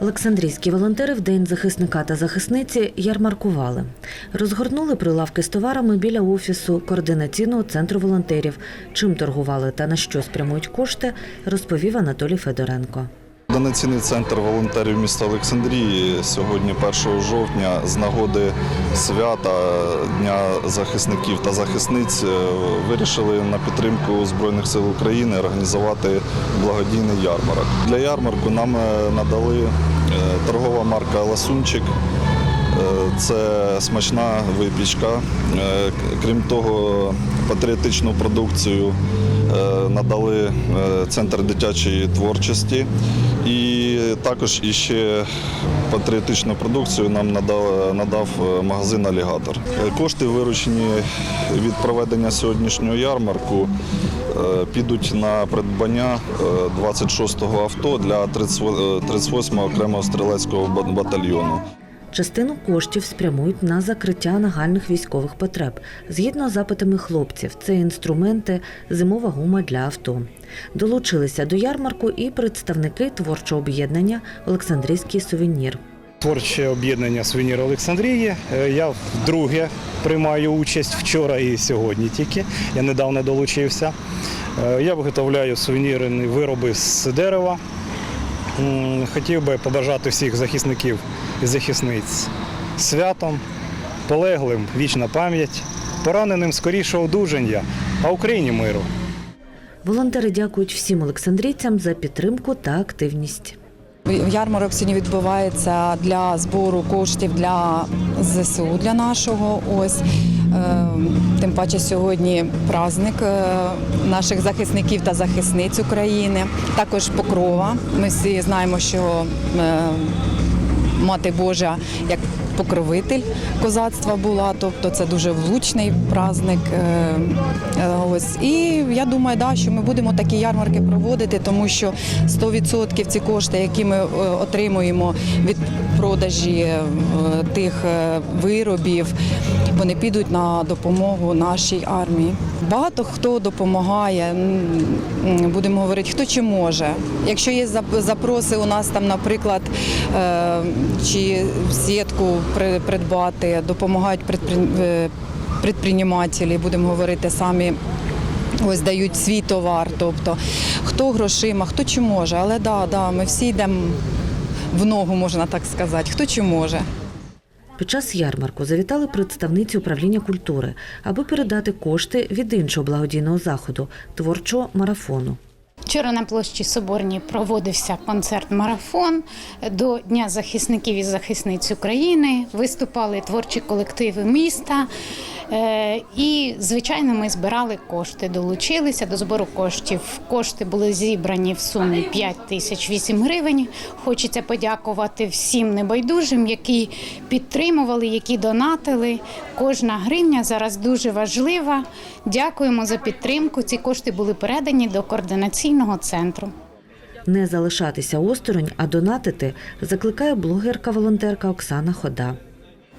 Олександрійські волонтери в День захисника та захисниці ярмаркували. Розгорнули прилавки з товарами біля офісу координаційного центру волонтерів. Чим торгували та на що спрямують кошти, розповів Анатолій Федоренко. Координаційний центр волонтерів міста Олександрії сьогодні, 1 жовтня, з нагоди свята Дня захисників та захисниць, е, вирішили на підтримку Збройних сил України організувати благодійний ярмарок. Для ярмарку нам е, надали е, торгова марка Ласунчик. Це смачна випічка. Крім того, патріотичну продукцію надали Центр дитячої творчості. І також іще патріотичну продукцію нам надав, надав е, магазин Алігатор. Е, Кошти, виручені від проведення сьогоднішнього ярмарку, е, підуть на придбання е, 26-го авто для 38-го окремого стрілецького батальйону. Частину коштів спрямують на закриття нагальних військових потреб. Згідно з запитами хлопців, це інструменти, зимова гума для авто. Долучилися до ярмарку і представники творчого об'єднання Олександрійський сувенір. Творче об'єднання Сувенір Олександрії. Е, Я вдруге приймаю участь вчора і сьогодні тільки. Я недавно долучився. Е, Я виготовляю сувенірні вироби з дерева. Хотів би побажати всіх захисників і захисниць святом, полеглим вічна пам'ять, пораненим скорішого одужання, а Україні миру. Волонтери дякують всім олександрійцям за підтримку та активність. Ярмарок сьогодні відбувається для збору коштів для ЗСУ для нашого. Ось Е, тим паче сьогодні праздник е, наших захисників та захисниць України. Також покрова. Ми всі знаємо, що е, Мати Божа як покровитель козацтва була, тобто це дуже влучний праздник. Е, е, Ось і я думаю, да, що ми будемо такі ярмарки проводити, тому що 100% ці кошти, які ми е, отримуємо від продажі тих виробів, вони підуть на допомогу нашій армії. Багато хто допомагає. Будемо говорити, хто чи може. Якщо є запроси, у нас там, наприклад, е, чи сітку придбати, допомагають предпри- е, будемо говорити самі. Ось дають свій товар, тобто хто грошима, хто чи може, але да, да, ми всі йдемо в ногу, можна так сказати, хто чи може. Під час ярмарку завітали представниці управління культури, аби передати кошти від іншого благодійного заходу творчого марафону. Вчора на площі Соборній проводився концерт-марафон до Дня захисників і захисниць України. Виступали творчі колективи міста. Е, І, звичайно, ми збирали кошти, долучилися до збору коштів. Кошти були зібрані в сумі 5 тисяч 8 гривень. Хочеться подякувати всім небайдужим, які підтримували, які донатили. Кожна гривня зараз дуже важлива. Дякуємо за підтримку. Ці кошти були передані до координаційного центру. Не залишатися осторонь, а донатити закликає блогерка-волонтерка Оксана Хода.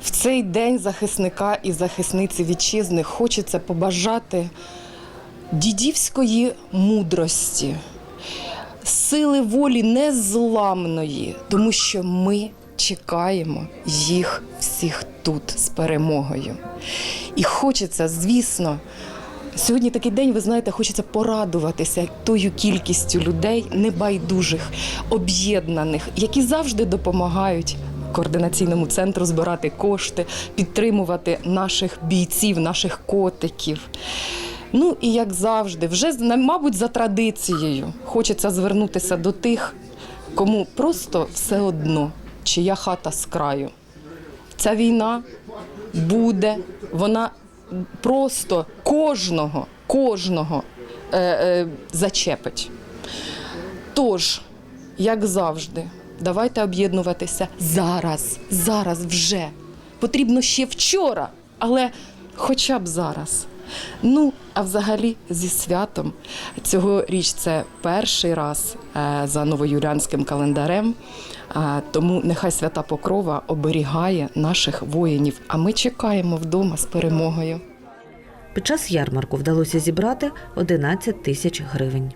В цей день захисника і захисниці вітчизни хочеться побажати дідівської мудрості, сили волі незламної, тому що ми чекаємо їх всіх тут з перемогою. І хочеться, звісно, Сьогодні такий день, ви знаєте, хочеться порадуватися тою кількістю людей, небайдужих, об'єднаних, які завжди допомагають координаційному центру збирати кошти, підтримувати наших бійців, наших котиків. Ну і як завжди, вже мабуть, за традицією хочеться звернутися до тих, кому просто все одно, чия хата з краю. Ця війна буде, вона просто кожного, кожного е, е, зачепить. Тож, як завжди, давайте об'єднуватися зараз, зараз вже. Потрібно ще вчора, але хоча б зараз. Ну, а взагалі зі святом цьогоріч це перший раз е, за новоюліанським календарем. Е, Тому нехай свята Покрова оберігає наших воїнів. А ми чекаємо вдома з перемогою. Під час ярмарку вдалося зібрати 11 тисяч гривень.